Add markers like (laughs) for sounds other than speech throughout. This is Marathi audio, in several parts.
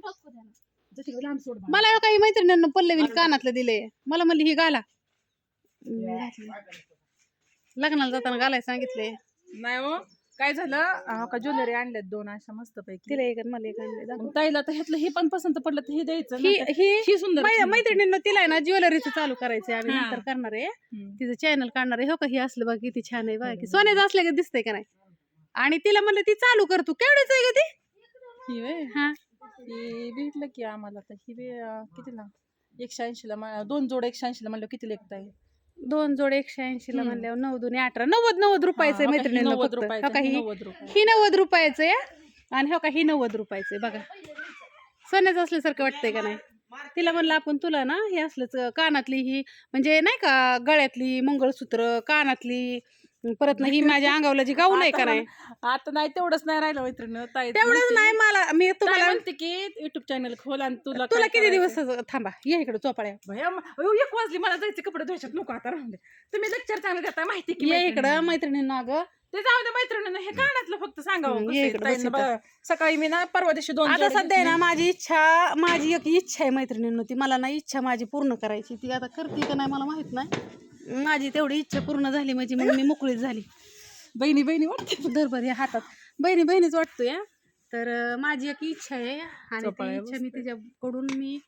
टाकू द्या ना. जशी लांब सोड मला. काही मैत्रिणींना पल्लवीने कानातलं दिले मला म्हणली ही घाला. लग्नाला जाताना घालाय सांगितले. नाही हो काय झालं? का ज्वेलरी आणल्यात दोन अशा मस्त पैकी तिला एक आणि मला एक आणले दाखव. ताईला तर ह्यातलं हे पण पसंत पडलं तर हे द्यायचं ही नंतर- ही ही सुंदर मै- मैत्रिणींना तिला आहे ना ज्वेलरीचं चालू करायचंय आम्ही हा. नंतर करणार आहे. हम्म. तिचं चॅनल काढणार आहे. हो का हे असलं बघ किती छान आहे बघ. की सोन्याचं असलं का दिसतंय का नाही? आणि तिला म्हणलं ती चालू कर तू केवढीच आहे ग ती? ही व्हय. हा. भेटलं की आम्हाला तर. ही बे- अं, कितीला एकशे ऐंशीला मा- दोन जोड एकशे ऐंशीला म्हणलं किती लेखत आहे दोन जोड एकशे ऐंशी ला हम्म. म्हणल्यावर नऊ दोन्ही अठरा. नव्वद नव्वद रुपयाचं हा, हो का, ही मैत्रिणींना नव्वद फक्त. हो रुपयाचं, का? ही ही नव्वद रुपये. ही नव्वद रुपयाचं आहे आणि हो का? ही नव्वद रुपयाचं आहे. बघा. सोन्याचं असल्यासारखं वाटतंय का नाही? तिला म्हणलं आपण तुला ना हे असलंच कानातली ही म्हणजे नाही का गळ्यातली मंगळसूत्र कानातली परत ना ही माझ्या अंगावला जी गाऊन आहे का नाही आता नाही तेवढंच नाही राहिलं मैत्रीण ताई तेवढंच नाही मला मी ताई तुम्हाला म्हणते की युट्यूब चॅनल खोल आणि तुला तुला काय किती? दिवस थांबा ये इकडे चोपाळ्या भया, म- अयो, एक वाजली मला जायचे कपडे धुवायच्यात नको आता राहून दे तुम्ही लेक्चर चांगलं देता माहिती की ये मैत्रिणींना. इकडं मैत्रिणींना अगं ते जाऊ दे मैत्रिणींना हे कानातलं फक्त सांगावं हम्म, कसं ये आहे. इकडं, ताईंना बस इथं. बघा, सकाळी मी ना परवा दिवशी दोन आता सध्या आहे ना. माझी इच्छा माझी एक इच्छा आहे मैत्रिणींनो ती मला ना इच्छा माझी पूर्ण करायची ती आता करते का नाही मला माहीत नाही माझी तेवढी इच्छा पूर्ण झाली म्हणजे मग मी मोकळीच झाली. बहिणी बहिणी वाटते. दरभर या हातात. बहिणी बहिणीच वाटतोय हा. तर माझी एक इच्छा आहे आणि ती इच्छा मी तिच्याकडून मी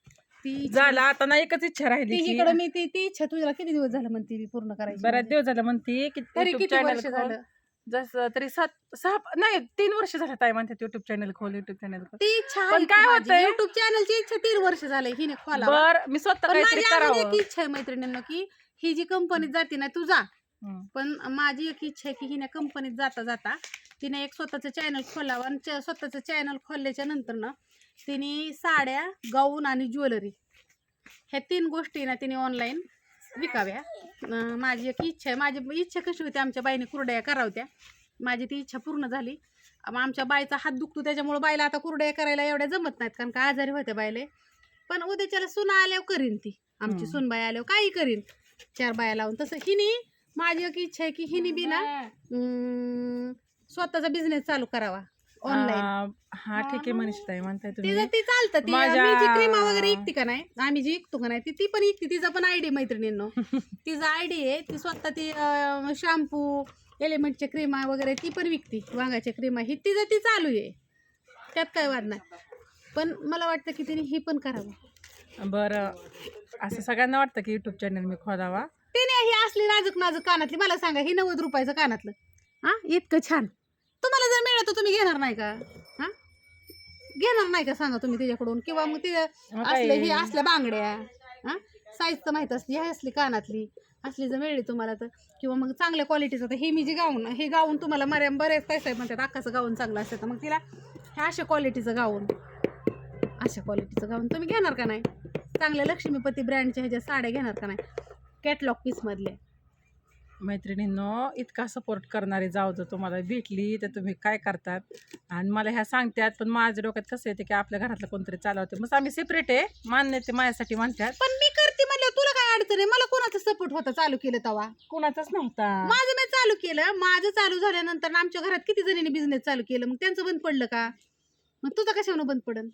ती झालं आता ना एकच इच्छा राहिली तिच्याकडे मी ती ती इच्छा तुझ्याला किती दिवस झालं म्हणते मी पूर्ण करायची बऱ्याच माझी. दिवस झालं म्हणते तरी किती वर्ष. झालं? जसं तरी सात सहा नाही तीन वर्ष झालं ताई म्हणतात युट्यूब चॅनल खोल युट्यूब चॅनल ती इच्छा पण काय होतंय? युट्यूब चॅनलची इच्छा तीन वर्ष झाले हिने खोला बर मी स्वतः काहीतरी माझी करावं. इच्छा आहे मैत्रिणींना की ही जी कंपनीत जाते ना तू जा. हम्म. पण माझी एक इच्छा आहे की हिने कंपनीत जाता जाता तिने एक स्वतःचं चॅनल खोलावं आणि च- स्वतःचं चॅनल खोलल्याच्या नंतर ना तिने साड्या गाऊन आणि ज्वेलरी ह्या तीन गोष्टी ना तिने ऑनलाईन विकाव्या. अं, माझी एक इच्छा आहे. माझी इच्छा कशी होती आमच्या बाईने कुरड्या करावत्या माझी ती इच्छा पूर्ण झाली. आम- आमच्या बाईचा हात दुखतो त्याच्यामुळे बाईला आता कुरड्या करायला एवढ्या जमत नाहीत कारण का आजारी होत्या बायले पण उद्याच्याला सुना आल्यावर करीन ती. आमची हम्म. सुनबाई आल्यावर काही करीन. चार बाया लावून. तसं हिनी माझी एक इच्छा आहे की हिनी बी ना अं, स्वतःचा बिझनेस चालू करावा. ऑनलाईन आ, हा ठीक आहे मनीषा ताई म्हणताय तुम्ही. तिचं ती चालतं ती माझ्या- मी जी क्रीमा वगैरे इकते का नाही आम्ही जी इकतो का नाही ती ती पण इकते तिचा पण आयडी मैत्रिणींनो. (laughs) तिचा आयडी आहे ती स्वतः ती शॅम्पू एलिमेंटच्या क्रीमा वगैरे ती पण विकते वांगाच्या क्रीमा ही तिचं ती चालू आहे त्यात काय वाद नाही. पण मला वाटतं की तिने ही पण करावं. बरं. असं सगळ्यांना वाटतं की युट्यूब चॅनल मी खोलावा. तिने ही असली नाजूक नाजूक कानातली. मला सांगा ही नव्वद रुपयाचं कानातलं. हा इतकं छान. तुम्हाला जर मिळत तर तुम्ही घेणार नाही का? हा? घेणार नाही का सांगा तुम्ही तिच्याकडून किंवा मग ते मग असले? हे असल्या बांगड्या. हा? साईज तर माहीत असते ही असली कानातली. असली जर मिळली तुम्हाला तर. किंवा मग चांगल्या क्वालिटीचं तर हे मी जे गाऊन हे गाऊन तुम्हाला मर्या बरेच पैसे म्हणतात अख्खाचं गाऊन चांगलं असतं तर मग तिला हे अशा क्वालिटीचं गाऊन अशा क्वालिटीचं गाऊन तुम्ही घेणार का नाही? चांगल्या लक्ष्मीपती ब्रँडच्या ह्याच्या साड्या घेणार का नाही? कॅटलॉग पीसमधले मैत्रिणींनो इतका सपोर्ट करणारी जाऊ जर तुम्हाला भेटली तर तुम्ही काय करतात? आणि मला ह्या सांगतात पण माझ्या डोक्यात कसं येते की आपल्या घरातलं कोणतरी चालवते मग आम्ही सेपरेट आहे. मान्य ते माझ्यासाठी म्हणतात. पण मी करते म्हणल्यावर तुला काय अडचण आहे? मला कोणाचा सपोर्ट होता चालू केलं तेव्हा कोणाचाच नव्हता. माझं मी चालू केलं. माझं चालू झाल्यानंतर आमच्या घरात किती जणींनी बिझनेस चालू केलं? मग त्यांचं बंद पडलं का? मग तुझं कशानं बंद पडन?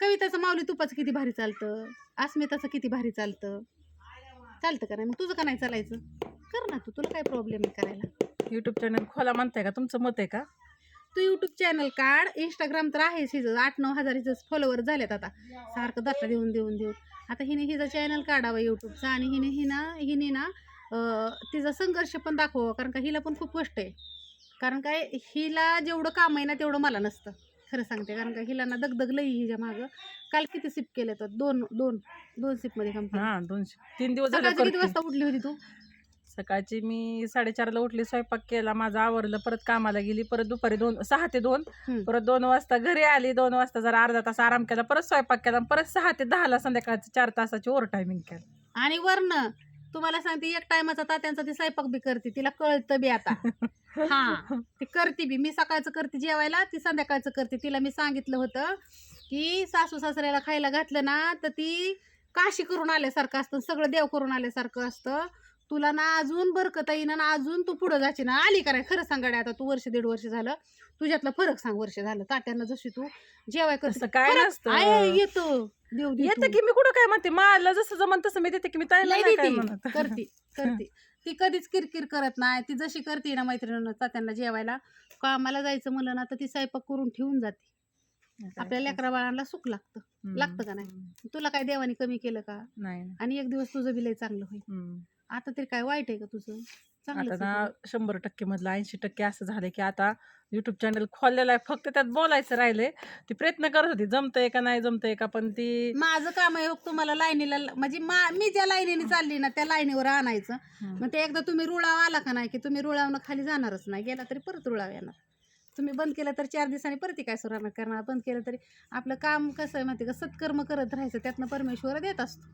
कविताचं माऊली तुपाचं किती भारी चालतं. अस्मिताचं किती भारी चालतं. चालतं का नाही? मग तुझं का नाही चालायचं? कर ना तू तुला काय प्रॉब्लेम आहे करायला? युट्यूब चॅनल खोला म्हणताय का? तुमचं मत आहे का? तू यूट्यूब चॅनल काढ. इंस्टाग्राम तर आहेच हिचं. आठ नऊ हजार हिचं फॉलोवर झालेत आता. सारखं दत्ता देऊन देऊन देऊन. आता हिने हिचं चॅनल काढावं यूट्यूबचं आणि हिने हिना हिने ना अं, तिचा संघर्ष पण दाखवावा. कारण का हिला पण खूप कष्ट आहे. कारण काय हिला जेवढं काम आहे ना तेवढं मला नसतं. खरं सांगते कारण का हिला ना दगदग लई हिच्या मागं. काल किती सिप केले तर? दोन दोन दोन सिपमध्ये कंप्लीट हा दोनशे तीन दिवस झाले सकाळची किती करते. वाजता उठली होती तू? सकाळची मी साडेचारला उठली स्वयंपाक केला माझं आवरलं परत कामाला गेली परत दुपारी दोन सहा ते दोन. हम्म. परत दोन वाजता घरी आली दोन वाजता जरा अर्धा तास आराम केला परत स्वयंपाक केला परत सहा ते दहाला संध्याकाळचं चार तासाची ओव्हर टायमिंग केलं. आणि वर्ण तुम्हाला सांगते एक टायमाचा तात्यांचा ती स्वयंपाक बी करते तिला कळतं बी आता. (laughs) हा ती करते बी. मी सकाळचं करते जेवायला ती संध्याकाळचं करते. तिला मी सांगितलं होतं की सासू सासऱ्याला खायला घातलं ना तर ती काशी करून आल्यासारखं असतं सगळं देव करून आल्यासारखं असतं. तुला ना अजून बरकता येईना ना अजून तू पुढं जायची ना. आली का नाही? खरं सांगाडे आता तू वर्ष दीड वर्ष झालं. तुझ्यातला फरक सांग वर्ष झालं. ताट्यांना जशी तू जेवाय करते तसं काय नसतं. येतो. देव येते देतो. की मी कुठं काय म्हणते? मला जसं जमन तसं मी देते की मी ताईला लय नाही काय देती, म्हणत. करती करती. ती कधीच किरकिर करत नाही. ती जशी करते ना मैत्रिणींना तात्यांना जेवायला कामाला जायचं म्हणलं ना तर ती स्वयंपाक करून ठेवून जाते. आपल्या लेकरा बाळांना सुख लागतं. हम्म. लागतं का नाही? तुला काय देवाने कमी केलं का? नाही. आणि एक दिवस तुझं बिलय चांगलं होईल. हम्म. आता तरी काय वाईट आहे का तुझं? आता चांगलंच ना. शंभर टक्के मधलं ऐंशी टक्के असं झालं की आता युट्यूब चॅनल खोललेलं आहे फक्त त्यात बोलायचं राहिले ती प्रयत्न करत होती जमतंय का नाही जमतंय का पण ती माझं काम आहे हो, तुम्हाला लाईनीला म्हणजे मा- मी ज्या लाईनीने चालली ना त्या लाईनीवर आणायचं. मग ते एकदा तुम्ही रुळाव आला का नाही की तुम्ही रुळावनं खाली जाणारच नाही गेला तरी परत रुळाव येणार. तुम्ही बंद केलं तर चार दिवसांनी परत ती काय सुरू करणार बंद केलं तरी आपलं काम कसं आहे माहिती का? सत्कर्म करत राहायचं त्यातनं परमेश्वर देत असतो.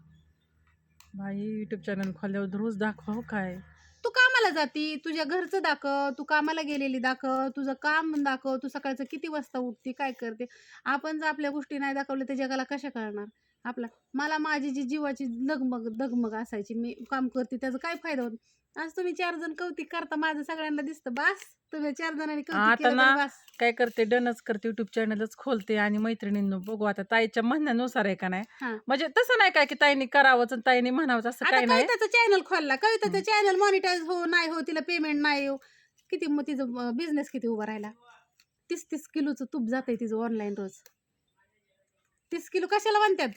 बाई युट्यूब चॅनल खोलल्यावर रोज दाखवाव काय? तू कामाला जाती तुझ्या घरचं दाखव तू कामाला गेलेली दाखव तुझं काम दाखव तू सकाळचं किती वाजता उठते काय करते? आपण जर आपल्या गोष्टी नाही दाखवल्या तर जगाला कशा कळणार? आपला. मला माझी जी जीवाची लगमग दगमग असायची मी काम करते त्याचा काय फायदा होत? आज तुम्ही चार जण कौतिक करता माझं सगळ्यांना दिसतं बस. तुम्ही चार जणांनी कौतिक आता केलं ना- तरी बस. काय करते डनच करते युट्यूब चॅनलच खोलते आणि मैत्रिणींनो बघू आता ताईच्या म्हणण्यानुसार आहे का नाही. म्हणजे तसं नाही काय की ताईने करावंच आणि ताईने म्हणावंच असं आता काही नाही. कविताचं चॅनल खोलला कविताचं चॅनल मॉनिटाईज हो नाही हो तिला पेमेंट नाही हो. किती मग तिचं बिझनेस किती उभा राहिला? तीस तीस किलोचं तूप जात आहे तिचं ऑनलाईन रोज. तीस किलो कशाला म्हणतात?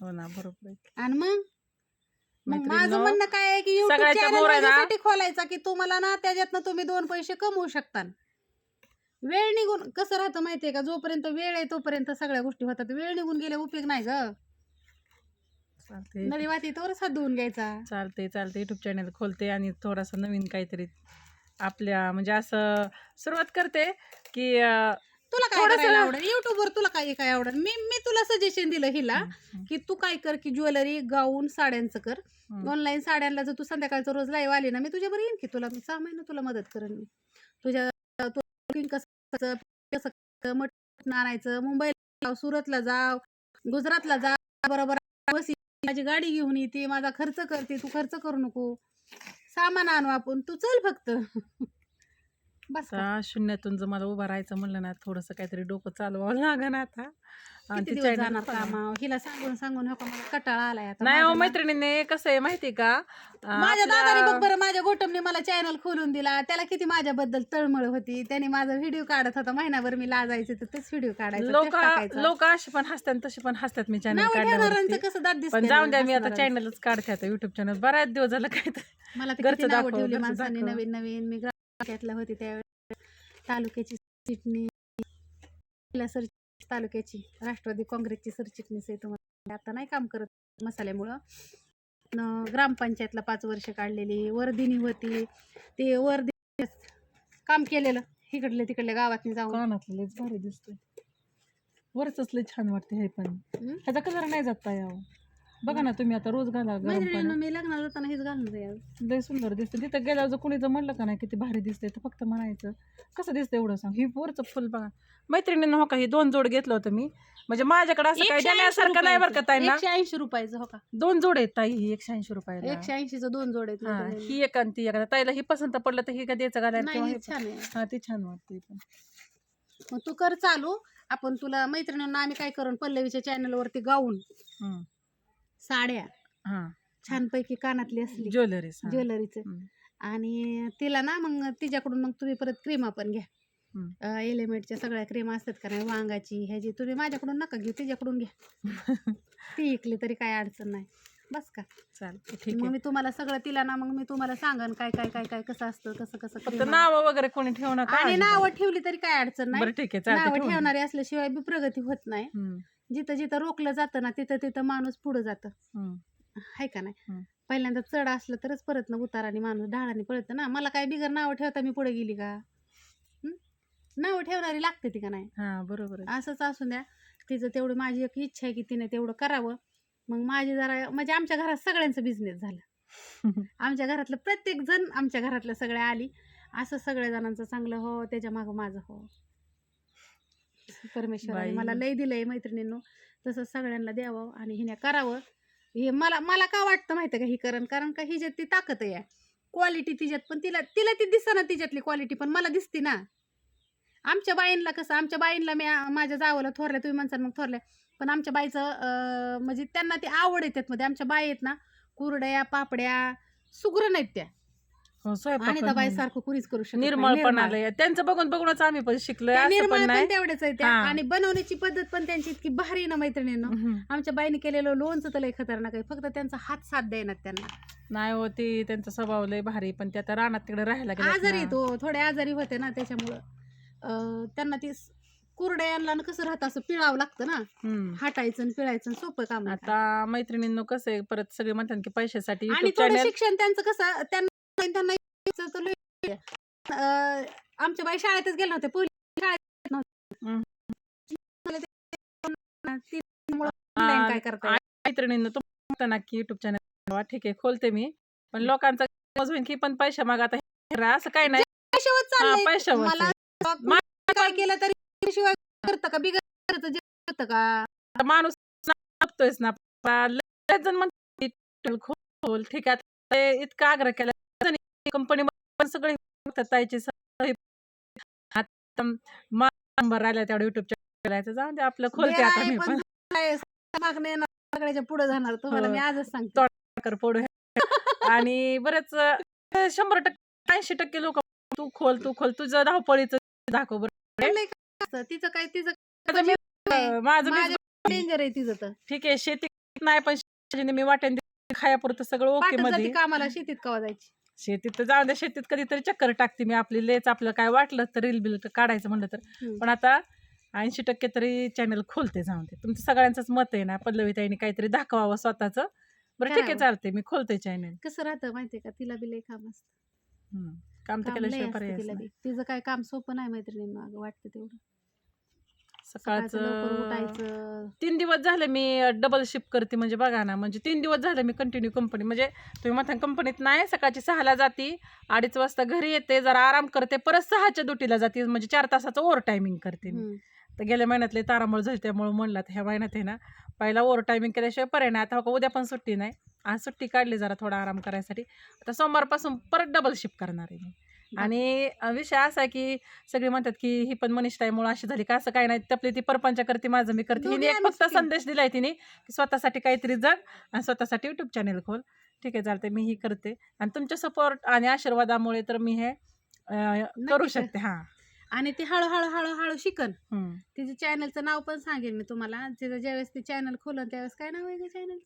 हो ना बरोबर आहे. आणि मग? मग माझं म्हणणं काय आहे की युट्यूब सगळ्याच्या चॅनल मोर आहे ना. माझ्यासाठी खोलायचा की तुम्हाला ना त्याच्यातनं तुम्ही दोन पैसे कमवू शकता. वेळ निघून कसं राहतं माहितीये का? जोपर्यंत वेळ आहे तोपर्यंत सगळ्या गोष्टी होतात. वेळ निघून गेल्या उपयोग नाही ग. चालते नदी वाटी तोवरच हात धुवून घ्यायचा. चालते चालते युट्यूब चॅनल खोलते आणि थोडासा नवीन काहीतरी आपल्या म्हणजे असं सुरुवात करते की अं, तुला काय थोडंसं- करायला आवडेल युट्यूब वर तुला काय काय आवडेल मी मी तुला सजेशन दिलं हिला की तू काय कर की ज्वेलरी गाऊन साड्यांचं कर. हम्म. ऑनलाईन साड्यांना जर तू संध्याकाळचं रोज लाईव्ह आली ना मी तुझ्यावर येईन की तुला? सहा महिने तुला मदत करेन मी. तुझ्या तू cooking कसं करायचं, कसं करायचं, मटण आणायचं मुंबईला जाव सुरतला जाव गुजरातला जा बरोबर. बस माझी गाडी घेऊन येते माझा खर्च करते तू खर्च करू नको. सामान आणू आपण. तू चल फक्त. (laughs) बस का? आता शून्यातून जर मला उभं राहायचं म्हणलं ना थोडंसं काहीतरी डोकं चालवावं (laughs) लागेल आता आणि किती दिवस जाणार हिला सांगून सांगून मला कटाळा आलाय आता नाही हो मैत्रिणीने कसं आहे माहिती का अं, माझ्या दादाने बघ बरं माझ्या गोटमने मला चॅनल खोलून दिला त्याला किती माझ्याबद्दल तळमळ होती त्याने माझा व्हिडिओ काढत होता महिनाभर मी लाजायचे तर तेच व्हिडिओ काढायचा लोक टाकायचा. लोक अशी पण हसतात तशी पण हसतात मी चॅनल नावं ठेवणाऱ्यांचं काढल्यावरती कसं दात दिसतंय पण ना, जाऊन द्या मी आता हसणाऱ्यांचं. चॅनलच काढते आता युट्यूब चॅनल बऱ्याच दिवस झालं काय ते. मला तर घरचं नावं दाखव, ठेवली घरचं माणसांनी दाखव. नवीन नवीन मी ग्रामपंचायतला होती त्यावेळेस तालुक्याची चिटणी सर तालुक्याची राष्ट्रवादी काँग्रेसची सरचिटणीस आहे तुम्हाला. आता नाही काम करत मसाल्यामुळं. न ग्रामपंचायतला पाच वर्ष काढलेली वर्धिनी होती. ते वर्धी काम केलेलं. इकडले तिकडल्या गावात जाऊन. लयच भारी दिसतोय. वरच लय छान वाटते हे पण? ह्याचा कलर नाही जात यावं बघा ना तुम्ही आता रोज घाला गरम मैत्रिणीनं पाण्यात. मी लग्नाला जाताना हेच जाईल. लय सुंदर दिसते. तिथं गेल्यावर जर कुणी जर म्हणलं का नाही किती भारी दिसते तर फक्त म्हणायचं कसं दिसतं एवढं सांग. ही वरचं फुल बघा. मैत्रिणीनं हो का ही दोन जोड घेतलं होतं मी. म्हणजे माझ्याकडे असं काही देण्यासारखं नाही बरं का ताई ना एकशे ऐंशी रुपयाचं हो का. दोन जोड आहेत ताई ही एकशे ऐंशी रुपयाला. एकशे ऐंशीचं दोन जोड आहेत हा, मैत्रिणींना. ही एक आणि ती एक. ताईला ही पसंत पडलं तर ही का द्यायचं घालायला नाही किंवा हे हे पण- छान आहे. हा ती छान वाटते पण. मग तू कर चालू. आपण तुला मैत्रिणींना आम्ही काय करून पल्लवीच्या चॅनल वरती गाऊन हम्म. साड्या. हा. छानपैकी कानातली असली ज्वेलरी ज्वेलरीचं. हम्म. आणि तिला ना मग तिच्याकडून मग तुम्ही परत क्रीमा पण घ्या. एलिमेंटच्या सगळ्या क्रीम असतात का नाही वांगाची ह्याची तुम्ही माझ्याकडून नका घेऊ तिच्याकडून घ्या. (laughs) ती ऐकली तरी काय अडचण नाही. बस का? चालते ठीक मग आहे मी तुम्हाला सगळं तिला ना मग मी तुम्हाला सांगन काय काय काय काय कसं असतं कसं कसं फक्त cream नाव वगैरे कोणी ठेवू नका आणि. नावं ठेवली तरी काय अडचण नाही. ठीक आहे नावं. ठेवणारी असल्याशिवाय बी प्रगती होत नाही. जिथं जिथं रोखलं जातं ना तिथं तिथं माणूस पुढे जातं. हाय का नाही. पहिल्यांदा चढ असलं तरच परत ना उताराने माणूस ढाळाने पळतं ना. मला काय बिगर नावं ठेवता मी पुढे गेली का? नावं ठेवणारी लागते ती का नाही? हा बरोबर असंच असू द्या. तिचं तेवढी माझी एक इच्छा आहे की तिने तेवढं करावं. मग माझी जरा म्हणजे आमच्या घरात सगळ्यांचं बिझनेस झालं. (laughs) आमच्या घरातलं प्रत्येक जण आमच्या घरातल्या सगळ्या आली. असं सगळ्या जणांचं चांगलं हो त्याच्या मागं माझं हो. परमेश्वराने बाई. मला लय दिलंय मैत्रिणींनो तसं सगळ्यांना द्यावं आणि हिने करावं. हे मला मला का वाटतं माहिती का ही करण? कारण का हिच्यात ती ताकद आहे. क्वालिटी तिच्यात पण तिला तिला ती दिसना तिच्यातली क्वालिटी पण मला दिसते ना. आमच्या बाईंला कसं आमच्या बाईंला मी माझ्या जावला थोरल्या तुम्ही म्हणसाल मग थोरल्या पण आमच्या बाईचं अं, म्हणजे त्यांना ती आवड येतात मध्ये. आमच्या बाई आहेत ना कुरड्या पापड्या सुगरण आहेत त्या. आणि पण त्या बाई नाही. सारखं कुणीच करू शकत नाही. निर्मळ त्यांचं बघून बघूनच आम्ही पण शिकलोय त्या असं निर्मळ पण पण नाही तेवढ्याच आहे त्या हा. आणि बनवण्याची पद्धत पण त्यांची इतकी भारी आहे ना मैत्रिणींनो हम्म. आमच्या बाईने केलेलं लोणचं तर लय खतरनाक आहे फक्त त्यांचा हात साथ द्यायना त्यांना नाही होती त्यांचा स्वभाव लय भारी पण ते आता रानात तिकडे राहायला आजारी ना. तो थोडे आजारी होते ना त्याच्यामुळं अं, त्यांना ती कुरड्यांना कसं राहतं असं पिळावं लागतं ना हम्म. हाटायचं आणि पिळायचं आणि सोपं काम. आता मैत्रिणींनो कसं आहे परत सगळे म्हणतात की पैशासाठी आणि थोडं शिक्षण त्यांचं कसं त्यांना त्यांना आमच्या बाई शाळेतच गेल्या होत्या पहिली शाळेत काय करता येईल. मैत्रिणींनो तुम्ही म्हणता ना की युट्यूब चॅनल ठीक आहे खोलते मी. पण लोकांचा होईल की पण पैशा माग आता. हे असं काय नाही. पैशावर काय केलं तरी शिवाय करतं का? बिगर करतं का? माणूस ना जण म्हणतात की खोल ठीक आहे इतका आग्रह केला कंपनी पण सगळे नंबर राहिला तेवढा युट्यूब चॅनल जाऊन दे आपलं खोलते आता मी पण मागणे सगळ्याच्या पुढे जाणार तुम्हाला हो. मी आजच सांगते. कर पोडू आणि बरेच शंभर टक्के ऐंशी टक्के लोक तू खोल तू खोल तुझं धावपळीचं दाखव बरं. तिचं काय तिचं माझं डेंजर आहे तिचं तर. ठीक आहे शेती नाही पण मी वाटेन खायापुरतं सगळं ओके मध्ये. कामाला शेतीत कवा जायची. शेतीत तर जाऊ द्या शेतीत कधीतरी चक्कर टाकते मी. आपली लेच आपलं काय वाटलं तर रील बिल काढायचं म्हणलं तर. पण आता ऐंशी टक्के तरी चॅनल खोलते जाऊन ते तुमचं सगळ्यांचंच मत आहे ना पल्लवी ताईने काहीतरी दाखवावं स्वतःचं. बरं ठीक आहे. चालते मी खोलते चॅनल कसं राहतं माहितीये का? तिला बी लय काम असतं. काम तर केल्याशिवाय पर्याय तिला बी. तिचं काय काम सोपं नाही मैत्रिणींना वाटतं तेवढं. सकाळचं लवकर सकाळचं उठायचं. तीन दिवस झाले मी डबल शिफ्ट करते म्हणजे बघा ना म्हणजे तीन दिवस झाले मी कंटिन्यू कंपनी म्हणजे तुम्ही म्हणता कंपनीत नाही सकाळची सहाला जाते अडीच वाजता घरी येते जरा आराम करते परत सहाच्या ड्युटीला जाते म्हणजे चार तासाचं ओव्हर टायमिंग करते मी. तर गेल्या महिन्यातले तारामळ झाली त्यामुळे म्हणलं ह्या महिन्यात आहे ना पहिला ओव्हर टायमिंग केल्याशिवाय पर्याय नाही आता हो उद्या पण सुट्टी नाही. आज सुट्टी काढली जरा थोडा आराम करायसाठी. आता सोमवारपासून परत डबल शिफ्ट करणार आहे मी. आणि विषय असा की सगळे म्हणतात की ही पण मनीष ताईमुळे अशी झाली का? असं काही नाही. आपली ती परपंच करते माझं मी करते. हिने एक फक्त. संदेश दिलाय तिने की स्वतःसाठी काहीतरी जग आणि स्वतःसाठी युट्यूब चॅनेल खोल. ठीक आहे चालते मी ही करते. आणि तुमच्या सपोर्ट आणि आशीर्वादामुळे तर मी हे करू. शकते. हां. आणि ती हळूहळू हळूहळू शिकन. तिचं चॅनलचं नाव पण सांगेन मी तुम्हाला. तिचं ज्यावेळेस ती चॅनल खोलन त्यावेळेस काय नाव आहे चॅनल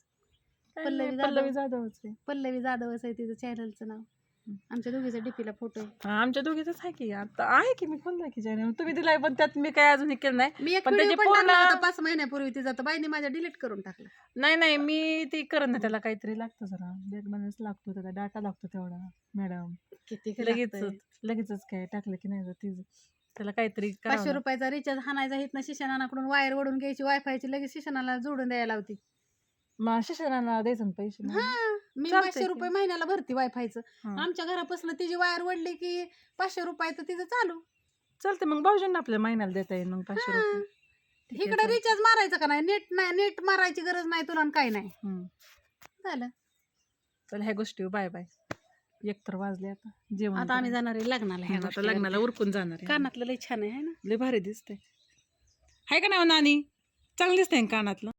पल्लवी जाधव. पल्लवी जाधवच. आहे पल्लवी जाधवच आहे तिचं चॅनलचं नाव. आमच्या दोघीचा डीपीला फोटो. आहे हा, आमच्या दोघीच आहे की. आता आहे की मी खोललाय की तुम्ही दिलाय पण त्यात मी काय अजून हे केलं नाही. मी एक पण व्हिडिओ त्याची पण टाकला पूर्ण- होता पाच महिन्यापूर्वी तिचा तर बाईने माझ्या डिलीट करून टाकला. नाही नाही मी ती करत नाही त्याला काहीतरी लागतं जरा. बॅग बॅलन्स लागतो त्याला डाटा लागतो तेवढा मॅडम किती लगेच लगेचच काय टाकलं की नाही तिचं त्याला काहीतरी करावं पाचशे. रुपयाचा रिचार्ज हाणायचा इथनं शिक्षणाकडून वायर ओढून घ्यायची वायफायची लगेच शिक्षणाला जोडून द्यायला होती मग शिक्षणाला द्यायचं ना पैसे मग. हा मी चालतंय पाचशे की. रुपये महिन्याला भरती वायफायचं हा. आमच्या घरापासून तिची वायर ओढली की पाचशे रुपये तर तिचं चालू चालते मग भाऊजींना आपल्या महिन्याला देता येईल मग पाचशे. रुपये ठीक आहे, इकडे चालतंय. रिचार्ज मारायचं का नाही नेट नाही नेट मारायची गरज नाही तुला आणि काय नाही हम्म. झालं चल ह्या गोष्टी बाय बाय एक तर वाजले आता जेवण आता आम्ही. जाणार आहे लग्नाला ह्या आता लग्नाला उरकून जाणार आहे. कानातलं लई छान आहे है ना लय भारी दिसते हाय का नाही हो नानी चांगलं दिसतंय ना कानातलं